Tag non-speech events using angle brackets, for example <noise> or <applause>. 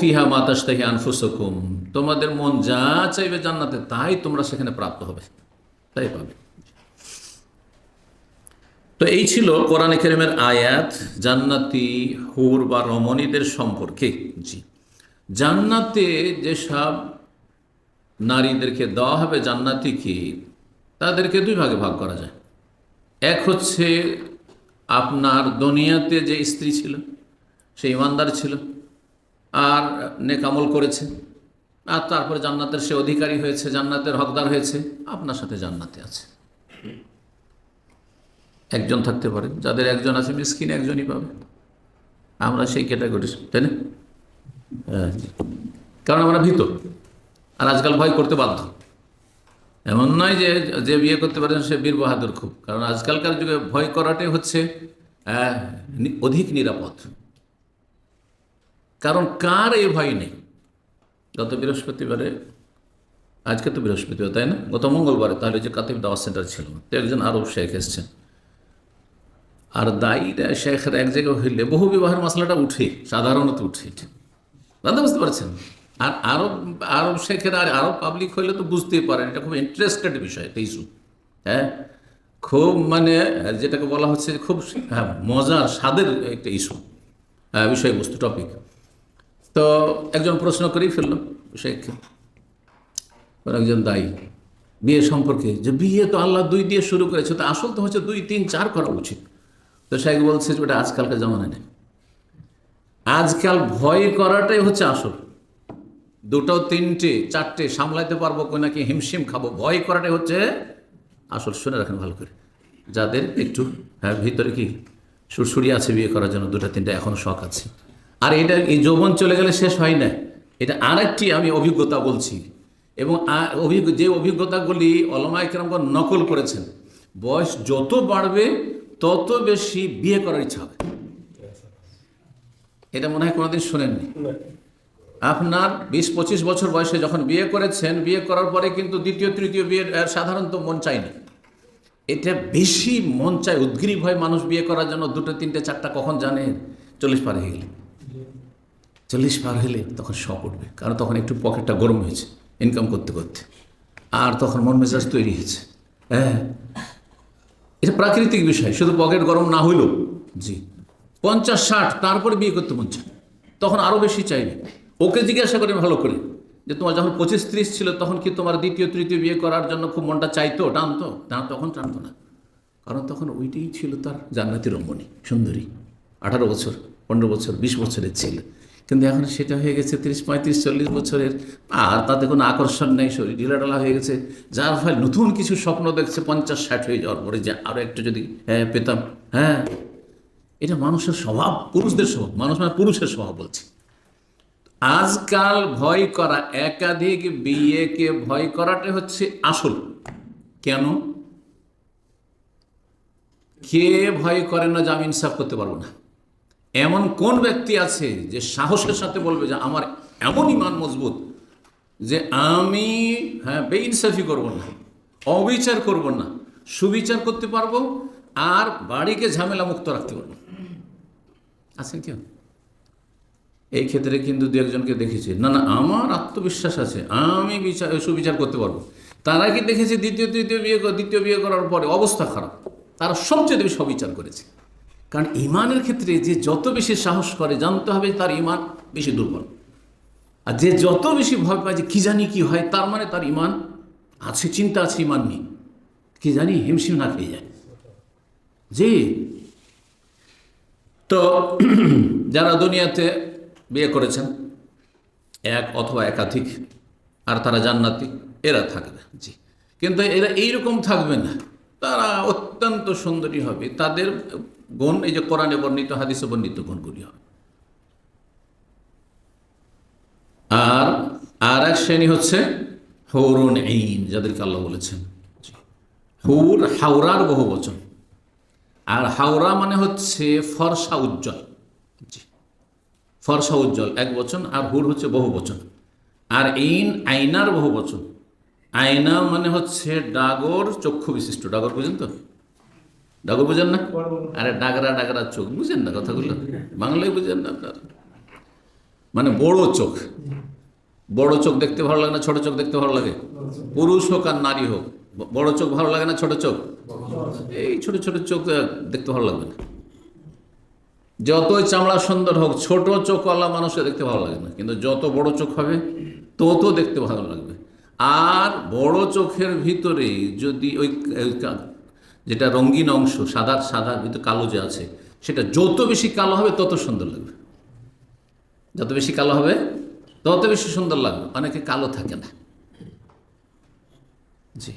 ফিহা তোমাদের মন যা চাইবে জান্নাতে, তাই তোমরা সেখানে প্রাপ্ত হবে। তাই পাবে। তো এই ছিল কোরআনে কেরিমের আয়াত, জান্নাতি হুর বা রমণীদের সম্পর্কে। জি। জান্নাতে যেসব নারীদেরকে দেওয়া হবে জান্নাতিকে তাদেরকে দুই ভাগে ভাগ করা যায়। এক হচ্ছে আপনার দুনিয়াতে যে স্ত্রী ছিল, সে ইমানদার ছিল আর নেকামল করেছে। আর তারপরে জান্নাতের সে অধিকারী হয়েছে, জান্নাতের হকদার হয়েছে, আপনার সাথে জান্নাতে আছে। একজন থাকতে পারে, যাদের একজন আছে মিসকিন একজনই পাবে। আমরা সেই ক্যাটাগরি তাই না? কারণ আমরা ভীত, আর আজকাল ভয় করতে বাধ্য। এমন নয় যে যে বিয়ে করতে পারেন সে বীর বাহাদুর খুব। কারণ আজকালকার যুগে ভয় করাটাই হচ্ছে অধিক নিরাপদ। কারণ কার এই ভয় নেই? গত বৃহস্পতিবারে আজকে তো বৃহস্পতিবার তাই না? গত মঙ্গলবারে তাহলে যে কাতিব দাওয়া সেন্টার ছিল তো একজন আরব শেখ এসছেন। আর দায়ীরা শেখরা এক জায়গায় হইলে বহু বিবাহের মশলাটা উঠে সাধারণত উঠে। দাদা বুঝতে পারছেন? আর আরব আরব শেখের আর আরব পাবলিক হইলে তো বুঝতেই পারেন এটা খুব ইন্টারেস্টেড বিষয় একটা ইস্যু হ্যাঁ? খুব মানে যেটাকে বলা হচ্ছে খুব হ্যাঁ, মজার স্বাদের একটা ইস্যু বিষয়বস্তু টপিক তো একজন প্রশ্ন করেই ফেলল শেখকে একজন দায়ী। বিয়ে সম্পর্কে, যে বিয়ে তো আল্লাহ দুই দিয়ে শুরু করেছে, তো আসল তো হচ্ছে দুই, তিন, চার করা উচিত। তো শেখ বলছে যে ওটা আজকালকার জমানায় নেই। আজকাল ভয় করাটাই হচ্ছে আসল। দুটো, তিনটে, চারটে সামলাইতে পারব নাকি হিমশিম খাব। ভয় করাটাই হচ্ছে আসল। শুনে রাখেন ভালো করে। যাদের একটু হ্যাঁ ভিতরে কি সুরসুরি আছে বিয়ে করার জন্য, দুটো, তিনটে এখনও শখ আছে। আর এটা এই যৌবন চলে গেলে শেষ হয় না। এটা আরেকটি আমি অভিজ্ঞতা বলছি। এবং যে অভিজ্ঞতাগুলি অলমাইকরামগণ নকল করেছেন, বয়স যত বাড়বে, তত বেশি বিয়ে করার ইচ্ছা হবে। এটা মনে হয় কোনোদিন শোনেননি। আপনার বিশ, পঁচিশ বছর বয়সে যখন বিয়ে করেছেন, বিয়ে করার পরে কিন্তু দ্বিতীয়, তৃতীয় বিয়ে সাধারণত মন চায়নি এটা বেশি মন চায়, উদ্গ্রীব হয় মানুষ বিয়ে করার জন্য, দুটো, তিনটে, চারটা, কখন জানে? চল্লিশ পার হয়ে গেলে। চল্লিশ পার হলে তখন শখ উঠবে। কারণ তখন একটু পকেটটা গরম হয়েছে ইনকাম করতে করতে। আর তখন মন মেজাজ তৈরি হয়েছে। হ্যাঁ। এটা প্রাকৃতিক বিষয়, শুধু পকেট গরম না হইলেও। জি। পঞ্চাশ, ষাট, তারপরে বিয়ে করতে মন চায়। তখন আরও বেশি চাইবে। ওকে জিজ্ঞাসা করেন ভালো করে যে, তোমার যখন পঁচিশ, ত্রিশ ছিল, তখন কি তোমার দ্বিতীয়, তৃতীয় বিয়ে করার জন্য খুব মনটা চাইতো? টানতো। না, তখন টানতো না। কারণ তখন ওইটাই ছিল তার জান্নাতি রমণী, সুন্দরী। আঠারো বছর, পনেরো বছর, বিশ বছরের ছিল। কিন্তু এখন সেটা হয়ে গেছে তিরিশ, পঁয়ত্রিশ, চল্লিশ বছরের। আর তাতে কোনো আকর্ষণ নেই, শরীর ঢিলাঢালা হয়ে গেছে। যার ফলে নতুন কিছু স্বপ্ন দেখছে পঞ্চাশ, ষাট হয়ে যাওয়ার পরে যে আরও একটু যদি হ্যাঁ পেতাম। হ্যাঁ এটা মানুষের স্বভাব, পুরুষদের স্বভাব। মানুষ মানে পুরুষের স্বভাব বলছে। আজকাল ভয় করা, একাধিক বিয়েকে ভয় করাটা হচ্ছে আসল। কেন? কে ভয় করে না যে আমি ইনসাফ করতে পারব না? এমন কোন ব্যক্তি আছে যে সাহসের সাথে বলবে যে আমার এমন ইমান মজবুত যে আমি হ্যাঁ বেইনসাফি করব না, অবিচার করব না, সুবিচার করতে পারব আর বাড়িকে ঝামেলা মুক্ত রাখতে পারব। আছেন কেউ? এই ক্ষেত্রে কিন্তু দু একজনকে দেখেছি। না না, আমার আত্মবিশ্বাস আছে, আমি বিচার সুবিচার করতে পারব। তারা কি দেখেছি দ্বিতীয়, তৃতীয় বিয়ে দ্বিতীয় বিয়ে করার পরে অবস্থা খারাপ। তারা সবচেয়ে বেশি অবিচার করেছে। কারণ ইমানের ক্ষেত্রে যে যত বেশি সাহস করে, জানতে হবে তার ইমান বেশি দুর্বল। আর যে যত বেশি ভয় পায় যে কী জানি কি হয়, তার মানে তার ইমান আছে, চিন্তা আছে ইমান নেই। কি জানি হিমশিম না খেয়ে যায়। জি। তো <clears throat> যারা দুনিয়াতে বিয়ে করেছেন, এক অথবা একাধিক, আর তারা জান্নাতি, এরা থাকবে। জি। কিন্তু এরা এইরকম থাকবে না। তারা অত্যন্ত সুন্দরী হবে। তাদের গুণ, এই যে কোরআনে বর্ণিত, হাদিসে বর্ণিত গুণগুলি হবে। আর আর এক শ্রেণি হচ্ছে হৌরুন এইন যাদেরকে আল্লাহ বলেছেন। হুর, হাওরার বহু বচন। আর হাওড়া মানে হচ্ছে ফর্সা উজ্জ্বল। ফর্সা উজ্জ্বল, এক বচন, আর হুর হচ্ছে বহু বচন। আর ইন আইনার বহু বচন। আয়না মানে হচ্ছে ডাগর চক্ষু বিশিষ্ট। ডাগর বুঝেন তো? ডাগর বুঝেন না? আরে ডাগরা ডাগরা চোখ বুঝেন না কথাগুলো? বাংলায় বুঝেন না আপনারা মানে বড় চোখ। বড় চোখ দেখতে ভালো লাগে না ছোট চোখ দেখতে ভালো লাগে? পুরুষ হোক আর নারী হোক। বড় চোখ ভালো লাগে না ছোট চোখ? এই ছোট ছোট চোখ দেখতে ভালো লাগবে না। যতই চামড়া সুন্দর হোক ছোট চোখওয়ালা মানুষকে দেখতে ভালো লাগে না। কিন্তু যত বড় চোখ হবে তত দেখতে ভালো লাগবে। আর বড় চোখের ভিতরে যদি ওই যেটা রঙিন অংশ, সাদা সাদা ভিতরে কালো যে আছে, সেটা যত বেশি কালো হবে তত সুন্দর লাগবে। যত বেশি কালো হবে, তত বেশি সুন্দর লাগবে। অনেকে কালো থাকে না। জি।